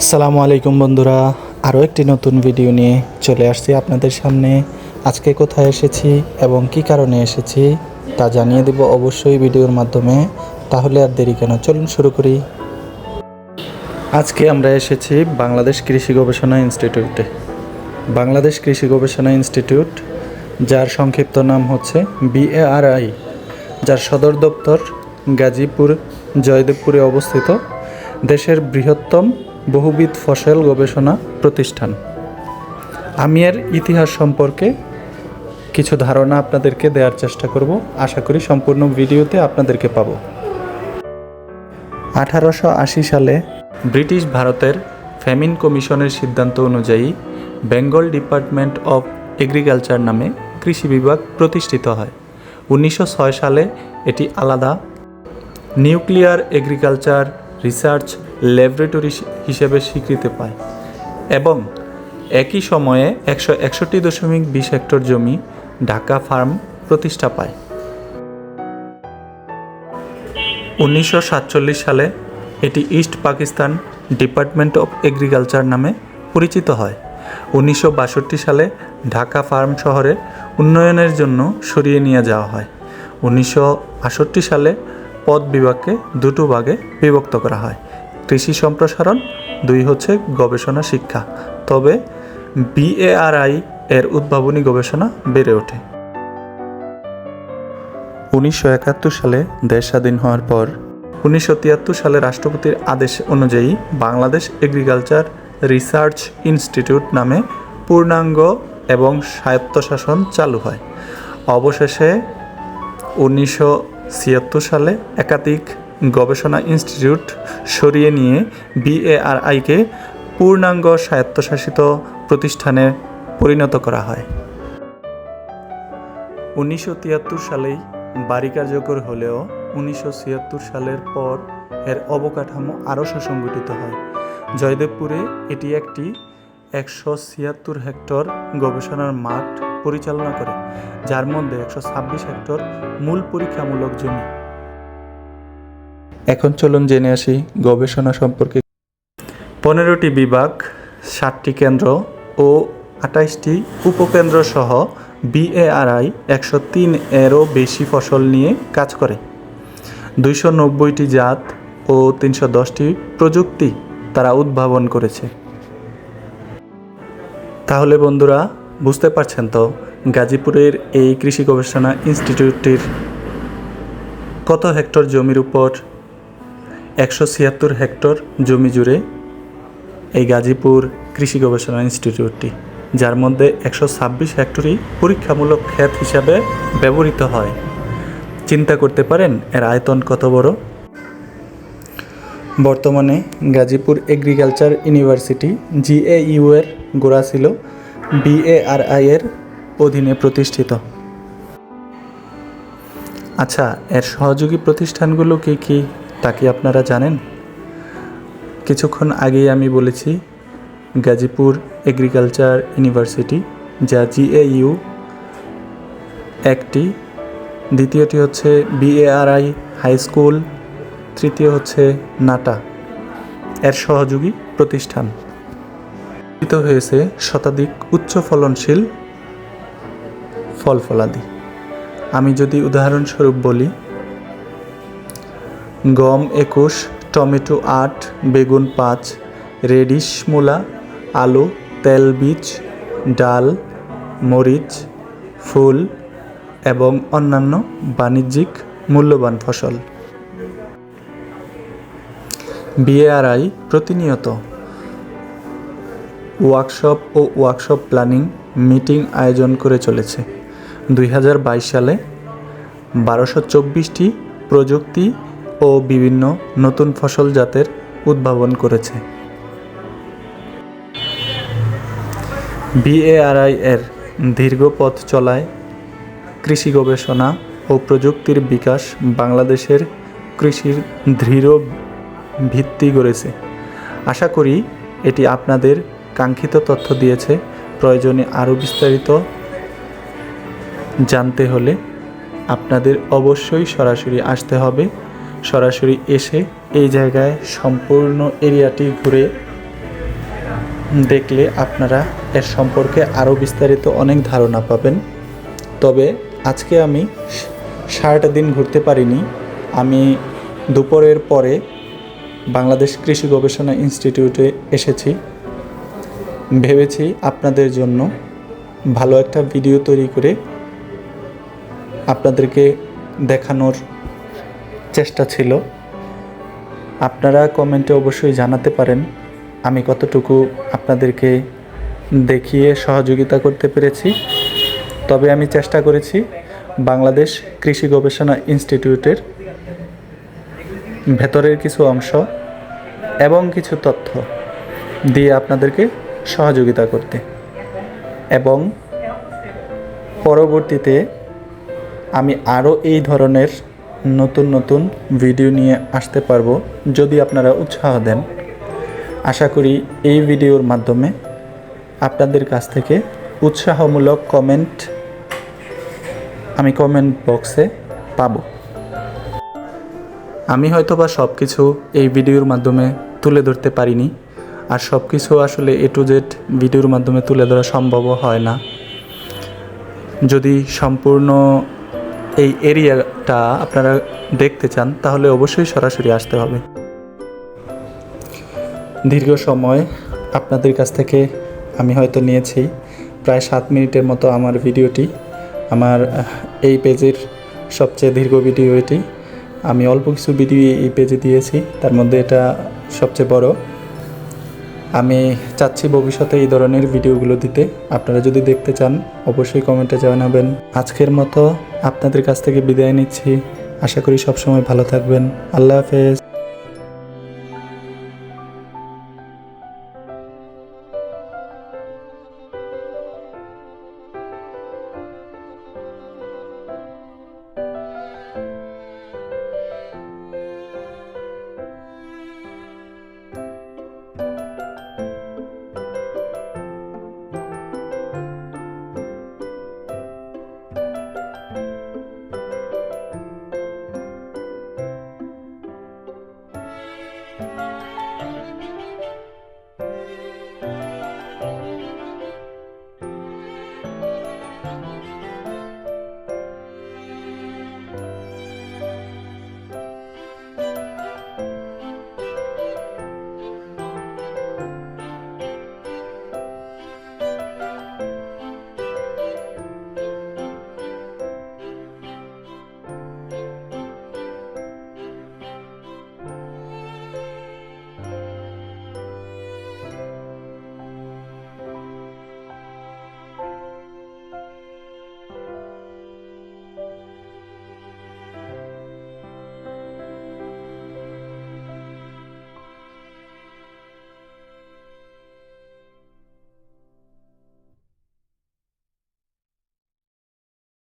আসসালামু আলাইকুম বন্ধুরা, আরও একটি নতুন ভিডিও নিয়ে চলে আসছি আপনাদের সামনে। আজকে কোথায় এসেছি এবং কি কারণে এসেছি তা জানিয়ে দেব অবশ্যই ভিডিওর মাধ্যমে। তাহলে আর দেরি কেন? চলুন শুরু করি। আজকে আমরা এসেছি বাংলাদেশ কৃষি গবেষণা ইনস্টিটিউটে। বাংলাদেশ কৃষি গবেষণা ইনস্টিটিউট, যার সংক্ষিপ্ত নাম হচ্ছে বিএআরআই, যার সদর দপ্তর গাজীপুর, জয়দেবপুরে অবস্থিত। দেশের বৃহত্তম বহুবিধ ফসল গবেষণা প্রতিষ্ঠান। আমি এর ইতিহাস সম্পর্কে কিছু ধারণা আপনাদেরকে দেওয়ার চেষ্টা করব। আশা করি সম্পূর্ণ ভিডিওতে আপনাদেরকে পাবো। আঠারোশো আশি সালে ব্রিটিশ ভারতের ফ্যামিন কমিশনের সিদ্ধান্ত অনুযায়ী বেঙ্গল ডিপার্টমেন্ট অফ এগ্রিকালচার নামে কৃষি বিভাগ প্রতিষ্ঠিত হয়। উনিশশো ছয় সালে এটি আলাদা। নিউক্লিয়ার এগ্রিকালচার রিসার্চ ল্যাবরেটরি হিসেবে স্বীকৃতি পায় এবং একই সময়ে একশো একষট্টি দশমিক বিশ হেক্টর জমি ঢাকা ফার্ম প্রতিষ্ঠা পায়। উনিশশো সাতচল্লিশ সালে এটি East Pakistan Department of Agriculture নামে পরিচিত হয়। উনিশশো বাষট্টি সালে ঢাকা ফার্ম শহরে উন্নয়নের জন্য সরিয়ে নিয়ে যাওয়া হয়। উনিশশো আটষট্টি সালে পদ বিভাগকে দুটো ভাগে বিভক্ত করা হয়। কৃষি সম্প্রসারণ দুই হচ্ছে গবেষণা শিক্ষা। তবে বিএআরআই এর উদ্ভাবনী গবেষণা বেড়ে ওঠে। উনিশশো একাত্তর সালে দেশ স্বাধীন হওয়ার পর উনিশশো তিয়াত্তর সালে রাষ্ট্রপতির আদেশ অনুযায়ী বাংলাদেশ এগ্রিকালচার রিসার্চ ইনস্টিটিউট নামে পূর্ণাঙ্গ এবং স্বায়ত্তশাসন চালু হয়। অবশেষে উনিশশো ছিয়াত্তর সালে একাধিক গবেষণা ইনস্টিটিউট সরিয়ে নিয়ে বিএআরআইকে পূর্ণাঙ্গ স্বায়ত্তশাসিত প্রতিষ্ঠানে পরিণত করা হয়। উনিশশো তিয়াত্তর সালেই বাড়ি কার্যকর হলেও উনিশশো ছিয়াত্তর সালের পর এর অবকাঠামো আরও সুসংগঠিত হয়। জয়দেবপুরে এটি একটি একশো ছিয়াত্তর হেক্টর গবেষণার মাঠ পরিচালনা করে, যার মধ্যে একশো ছাব্বিশ হেক্টর মূল পরীক্ষামূলক জমি। এখন চলুন জেনে আসি গবেষণা সম্পর্কে। পনেরোটি বিভাগ ষাটটি কেন্দ্র ও আঠাইশটি উপকেন্দ্র সহ বিএআরআই একশো তিন এরও বেশি ফসল নিয়ে কাজ করে। দুইশো নব্বইটি জাত ও তিনশো দশটি প্রযুক্তি তারা উদ্ভাবন করেছে। তাহলে বন্ধুরা, বুঝতে পারছেন তো গাজীপুরের এই কৃষি গবেষণা ইনস্টিটিউটটির কত হেক্টর জমির উপর একশো ছিয়াত্তর হেক্টর জমি জুড়ে এই গাজীপুর কৃষি গবেষণা ইনস্টিটিউটটি, যার মধ্যে একশো ছাব্বিশ হেক্টরই পরীক্ষামূলক ক্ষেত হিসাবে ব্যবহৃত হয়। চিন্তা করতে পারেন, এর আয়তন কত বড়? বর্তমানে গাজীপুর এগ্রিকালচার ইউনিভার্সিটি জিএইউ এর গোড়া ছিল বিএআরআই এর অধীনে প্রতিষ্ঠিত। আচ্ছা এর সহযোগী প্রতিষ্ঠানগুলো কি কি? তা কি আপনারা জানেন? কিছুক্ষণ আগেই আমি বলেছি, গাজীপুর এগ্রিকালচার ইউনিভার্সিটি, যা জিএইউ, একটি, দ্বিতীয়টি হচ্ছে বিএআরআই হাই স্কুল, তৃতীয় হচ্ছে নাটা, এর সহযোগী প্রতিষ্ঠান। হয়েছে শতাধিক উচ্চ ফলনশীল ফল ফলাদি আমি যদি উদাহরণস্বরূপ বলি গম একুশ, টমেটো আট, বেগুন পাঁচ, রেডিশ মূলা, আলু তেলবীজ ডাল, মরিচ, ফুল এবং অন্যান্য বাণিজ্যিক মূল্যবান ফসল। বিএআরআই প্রতিনিয়ত ওয়ার্কশপ ও ওয়ার্কশপ প্ল্যানিং মিটিং আয়োজন করে চলেছে। দুই হাজার বাইশ সালে বারোশো চব্বিশটি প্রযুক্তি ও বিভিন্ন নতুন ফসল জাতের উদ্ভাবন করেছে। বিএআরআই এর দীর্ঘ পথ চলায় কৃষি গবেষণা ও প্রযুক্তির বিকাশ বাংলাদেশের কৃষির দৃঢ় ভিত্তি গড়েছে। আশা করি এটি আপনাদের কাঙ্ক্ষিত তথ্য দিয়েছে। প্রয়োজনে আরও বিস্তারিত জানতে হলে আপনাদের অবশ্যই সরাসরি আসতে হবে। সরাসরি এসে এই জায়গায় সম্পূর্ণ এরিয়াটি ঘুরে দেখলে আপনারা এর সম্পর্কে আরও বিস্তারিত অনেক ধারণা পাবেন। তবে আজকে আমি সারাটা দিন ঘুরতে পারিনি। আমি দুপুরের পরে বাংলাদেশ কৃষি গবেষণা ইনস্টিটিউটে এসেছি। ভেবেছি আপনাদের জন্য ভালো একটা ভিডিও তৈরি করে আপনাদেরকে দেখানোর চেষ্টা ছিল। আপনারা কমেন্টে অবশ্যই জানাতে পারেন আমি কতটুকু আপনাদেরকে দেখিয়ে সহযোগিতা করতে পেরেছি। তবে আমি চেষ্টা করেছি বাংলাদেশ কৃষি গবেষণা ইনস্টিটিউটের ভেতরের কিছু অংশ এবং কিছু তথ্য দিয়ে আপনাদেরকে সহযোগিতা করতে। এবং পরবর্তীতে আমি আরও এই ধরনের নতুন নতুন ভিডিও নিয়ে আসতে পারব যদি আপনারা উৎসাহ দেন। আশা করি এই ভিডিওর মাধ্যমে আপনাদের কাছ থেকে উৎসাহমূলক কমেন্ট আমি কমেন্ট বক্সে পাবো। আমি হয়তো বা সব কিছু এই ভিডিওর মাধ্যমে তুলে ধরতে পারিনি, আর সব কিছু আসলে এ টু জেড ভিডিওর মাধ্যমে তুলে ধরা সম্ভবও হয় না। যদি সম্পূর্ণ এই এরিয়াটা আপনারা দেখতে চান, তাহলে অবশ্যই সরাসরি আসতে হবে। দীর্ঘ সময় আপনাদের কাছ থেকে আমি হয়তো নিয়েছি, প্রায় সাত মিনিটের মতো আমার ভিডিওটি। আমার এই পেজের সবচেয়ে দীর্ঘ ভিডিও এটি। আমি অল্প কিছু ভিডিও এই পেজে দিয়েছি, তার মধ্যে এটা সবচেয়ে বড়। আমি চাচ্ছি ভবিষ্যতে এই ধরনের ভিডিওগুলো দিতে। আপনারা যদি দেখতে চান, অবশ্যই কমেন্টে জানাবেন। আজকের মতো আপনাদের কাছ থেকে বিদায় নিচ্ছি। আশা করি সবসময় ভালো থাকবেন। আল্লাহ হাফেজ।